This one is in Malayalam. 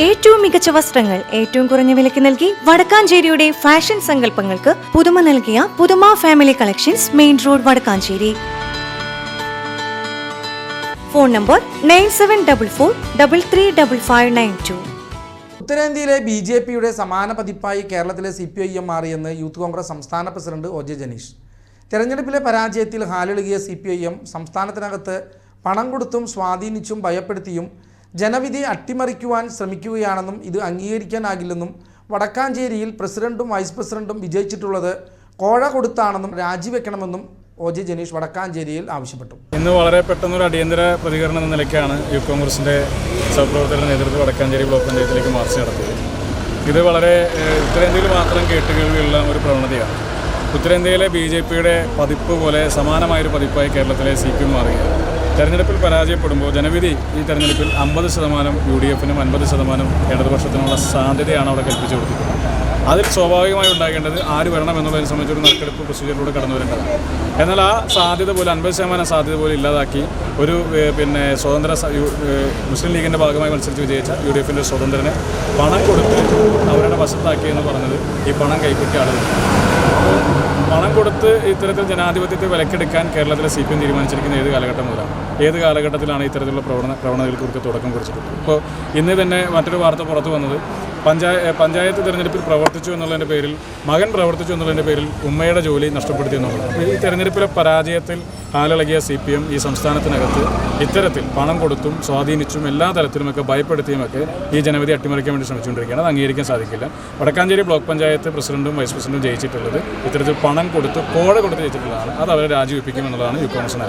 ഏറ്റവും മികച്ച വസ്ത്രങ്ങൾ ഏറ്റവും കുറഞ്ഞ വിലയ്ക്ക് നൽകി വടക്കാഞ്ചേരിയുടെ ഫാഷൻ സങ്കല്പങ്ങൾക്ക് പുതുമ നൽകിയ പുതുമ family collections main road Vadakkanchery. Phone number nine seven double four double three double five nine two. ഉത്തരേന്ത്യയിലെ ബി ജെ പിയുടെ സമാന പതിപ്പായി കേരളത്തിലെ സി പി ഐ എം മാറിയെന്ന് യൂത്ത് കോൺഗ്രസ് സംസ്ഥാന പ്രസിഡന്റ് ഒ ജെ ജനീഷ്. തെരഞ്ഞെടുപ്പിലെ പരാജയത്തിൽ ഹാലിളുകിയ സി പി ഐ എം സംസ്ഥാനത്തിനകത്ത് പണം കൊടുത്തും സ്വാധീനിച്ചും ഭയപ്പെടുത്തിയും ജനവിധി അട്ടിമറിക്കുവാൻ ശ്രമിക്കുകയാണെന്നും ഇത് അംഗീകരിക്കാനാകില്ലെന്നും വടക്കാഞ്ചേരിയിൽ പ്രസിഡന്റും വൈസ് പ്രസിഡന്റും വിജയിച്ചിട്ടുള്ളത് കോഴ കൊടുത്താണെന്നും രാജിവെക്കണമെന്നും ഒ ജെ ജനീഷ് വടക്കാഞ്ചേരിയിൽ ആവശ്യപ്പെട്ടു. ഇന്ന് വളരെ പെട്ടെന്നൊരു അടിയന്തര പ്രതികരണം എന്ന നിലയ്ക്കാണ് യൂത്ത് കോൺഗ്രസിന്റെ സഹപ്രവർത്തകരുടെ നേതൃത്വം വടക്കാഞ്ചേരി ബ്ലോക്ക് പഞ്ചായത്തിലേക്ക് മാർച്ച് നടത്തിയത്. ഇത് വളരെ ഉത്തരേന്ത്യയിൽ മാത്രം കേട്ടുകേൾവിയുള്ള ഒരു പ്രവണതയാണ്. ഉത്തരേന്ത്യയിലെ ബി ജെ പിയുടെ പതിപ്പ് പോലെ സമാനമായൊരു പതിപ്പായി കേരളത്തിലെ സി പി എം മാറുകയാണ്. തെരഞ്ഞെടുപ്പിൽ പരാജയപ്പെടുമ്പോൾ ജനവിധി ഈ തെരഞ്ഞെടുപ്പിൽ അമ്പത് ശതമാനം യു ഡി എഫിനും അൻപത് ശതമാനം ഇടതുപക്ഷത്തിനുള്ള സാധ്യതയാണ് അവിടെ കൽപ്പിച്ചു കൊടുത്തിട്ടുള്ളത്. അതിൽ സ്വാഭാവികമായി ഉണ്ടാകേണ്ടത് ആര് വരണം എന്നുള്ളതിനെ സംബന്ധിച്ച് ഒരു നറുക്കെടുപ്പ് പ്രൊസീജിയറിലൂടെ കടന്നു വരേണ്ടതാണ്. എന്നാൽ ആ സാധ്യത പോലെ അൻപത് ശതമാനം സാധ്യത പോലും ഇല്ലാതാക്കി ഒരു പിന്നെ സ്വതന്ത്ര മുസ്ലിം ലീഗിന്റെ ഭാഗമായി മത്സരിച്ച് വിജയിച്ച യു ഡി എഫിന്റെ സ്വതന്ത്രനെ പണം കൊടുത്ത് അവരുടെ വശത്താക്കി എന്ന് പറഞ്ഞത് ഈ പണം കൈപ്പറ്റിയ ആളുകൾ. പണം കൊടുത്ത് ഇത്തരത്തിൽ ജനാധിപത്യത്തെ വിലക്കെടുക്കാൻ കേരളത്തിലെ സി പി എം തീരുമാനിച്ചിരിക്കുന്ന ഏത് കാലഘട്ടം മുതലാണ് ഏത് കാലഘട്ടത്തിലാണ് ഇത്തരത്തിലുള്ള പ്രവണ പ്രവണതകൾക്ക് തുടക്കം കുറിച്ചിട്ടുള്ളത് ഇപ്പോൾ ഇന്ന് തന്നെ മറ്റൊരു വാർത്ത പുറത്തു വന്നത് പഞ്ചായ പഞ്ചായത്ത് തിരഞ്ഞെടുപ്പിൽ പ്രവർത്തിച്ചു എന്നുള്ളതിന്റെ പേരിൽ മകൻ പ്രവർത്തിച്ചു എന്നുള്ളതിന്റെ പേരിൽ ഉമ്മയുടെ ജോലി നഷ്ടപ്പെടുത്തി എന്നുള്ളത്. ഈ തെരഞ്ഞെടുപ്പിലെ പരാജയത്തിൽ ഹാലിളകിയ സി പി എം ഈ സംസ്ഥാനത്തിനകത്ത് ഇത്തരത്തിൽ പണം കൊടുത്തും സ്വാധീനിച്ചും എല്ലാ തരത്തിലുമൊക്കെ ഭയപ്പെടുത്തിയുമൊക്കെ ഈ ജനവിധി അട്ടിമറിക്കാൻ വേണ്ടി ശ്രമിച്ചുകൊണ്ടിരിക്കുകയാണ്. അത് അംഗീകരിക്കാൻ സാധിക്കില്ല. വടക്കാഞ്ചേരി ബ്ലോക്ക് പഞ്ചായത്ത് പ്രസിഡന്റും വൈസ് പ്രസിഡന്റും ജയിച്ചിട്ടുള്ളത് ഇത്തരത്തിൽ പണം കൊടുത്ത് കോഴ കൊടുത്ത് ജയിച്ചിട്ടുള്ളതാണ്. അത് അവരെ രാജിവെപ്പിക്കും എന്നുള്ളതാണ് യു കോൺഗ്രസിന്